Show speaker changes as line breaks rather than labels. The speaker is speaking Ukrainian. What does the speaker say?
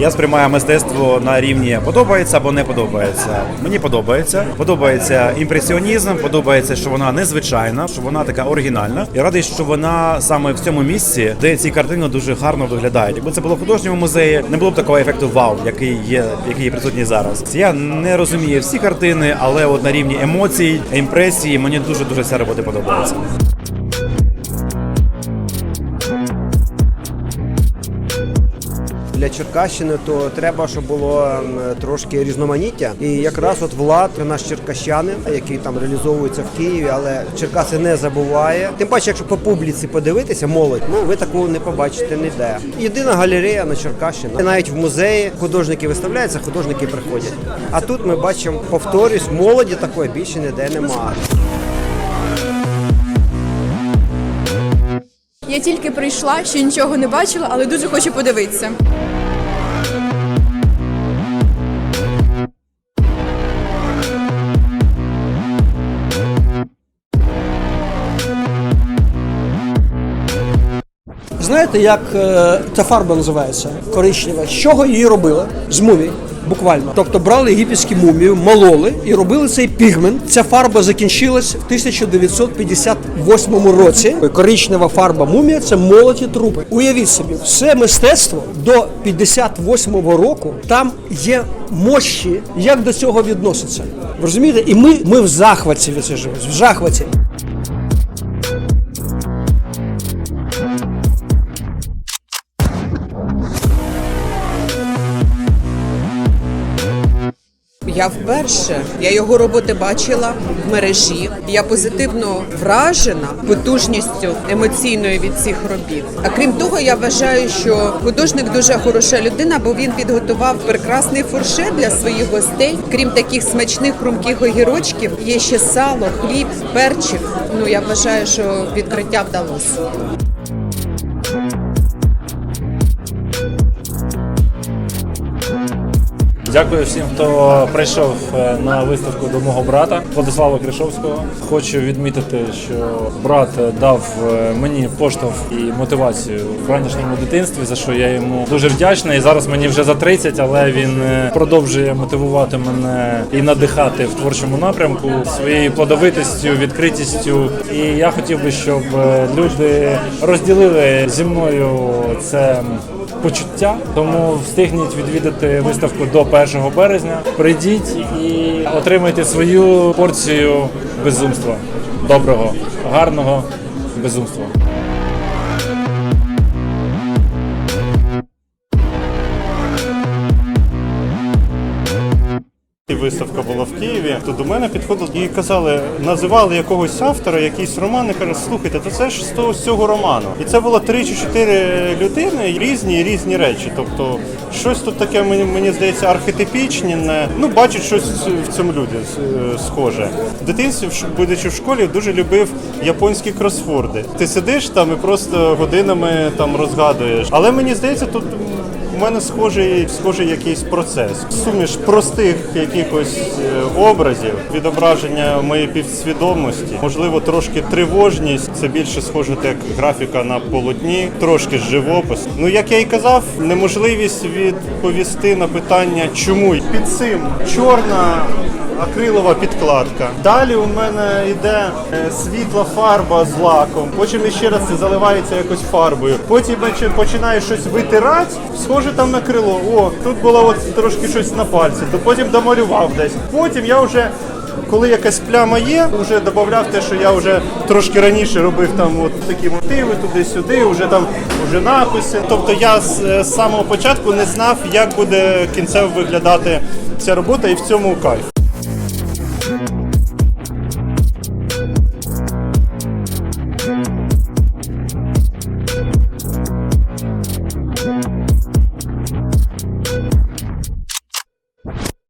Я сприймаю мистецтво на рівні подобається або не подобається. Мені подобається. Подобається імпресіонізм, подобається, що вона незвичайна, що вона така оригінальна. І радий, що вона саме в цьому місці, де ці картини дуже гарно виглядають. Якби це було в художньому музеї, не було б такого ефекту вау, який є, який є присутній зараз. Я не розумію всі картини, але от на рівні емоцій, імпресії мені дуже дуже ця робота подобається.
Для Черкащини то треба, щоб було трошки різноманіття. І якраз от влад, наш черкащанин, який там реалізовується в Києві, але Черкаси не забуває. Тим паче, якщо по публіці подивитися, молодь, ну ви такого не побачите ніде. Єдина галерея на Черкащині. Навіть в музеї художники виставляються, художники приходять. А тут ми бачимо, повторюсь, молоді такої більше ніде немає.
Я тільки прийшла, ще нічого не бачила, але дуже хочу подивитися.
Знаєте, як е, ця фарба називається? Коричнева. З чого її робили? З мумій. Буквально. Тобто брали єгипетську мумію, мололи і робили цей пігмент. Ця фарба закінчилась в 1958 році. Коричнева фарба мумія це молоті трупи. Уявіть собі, все мистецтво до 58-го року там є мощі, як до цього відноситься. Розумієте? І ми, ми в захваті від цього, в захваті.
Я вперше я його роботи бачила в мережі. Я позитивно вражена потужністю емоційною від цих робіт. А крім того, я вважаю, що художник дуже хороша людина, бо він підготував прекрасний фуршет для своїх гостей. Крім таких смачних хрумких огірочків, є ще сало, хліб, перчик. Ну я вважаю, що відкриття вдалося.
Дякую всім, хто прийшов е, на виставку до мого брата Владислава Кришовського. Хочу відмітити, що брат дав е, мені поштовх і мотивацію в ранішньому дитинстві, за що я йому дуже вдячний. І зараз мені вже за 30, але він е, продовжує мотивувати мене і надихати в творчому напрямку своєю плодовитістю, відкритістю. І я хотів би, щоб е, люди розділили зі мною це почуття, тому встигніть відвідати виставку до 1 березня. Прийдіть і отримайте свою порцію безумства. Доброго, гарного безумства.
Виставка була в Києві, то до мене підходили і казали, називали якогось автора, якийсь роман, і кажуть, слухайте, то це ж з цього роману. І це було три чи чотири людини, різні різні речі. Тобто, щось тут таке мені мені здається архетипічне. не- Ну, бачать щось в цьому люди е, схоже. В дитинстві, будучи в школі, дуже любив японські кросфорди. Ти сидиш там і просто годинами там розгадуєш. Але мені здається, тут у мене схожий, схожий якийсь процес. Суміш простих якихось е, образів, відображення моєї підсвідомості, можливо, трошки тривожність. Це більше схоже як графіка на полотні, трошки живопис. Ну як я і казав, неможливість відповісти на питання, чому під цим чорна. Акрилова підкладка. Далі у мене йде е, світла фарба з лаком. Потім ще раз це заливається якось фарбою. Потім починаю щось витирати, схоже там на крило. О, тут було от трошки щось на пальці, то потім домалював десь. Потім я вже. Коли якась пляма є, вже додав те, що я вже трошки раніше робив там от такі мотиви туди-сюди, вже там вже написи. Тобто я з, е, з самого початку не знав, як буде кінцево виглядати ця робота, і в цьому кайф.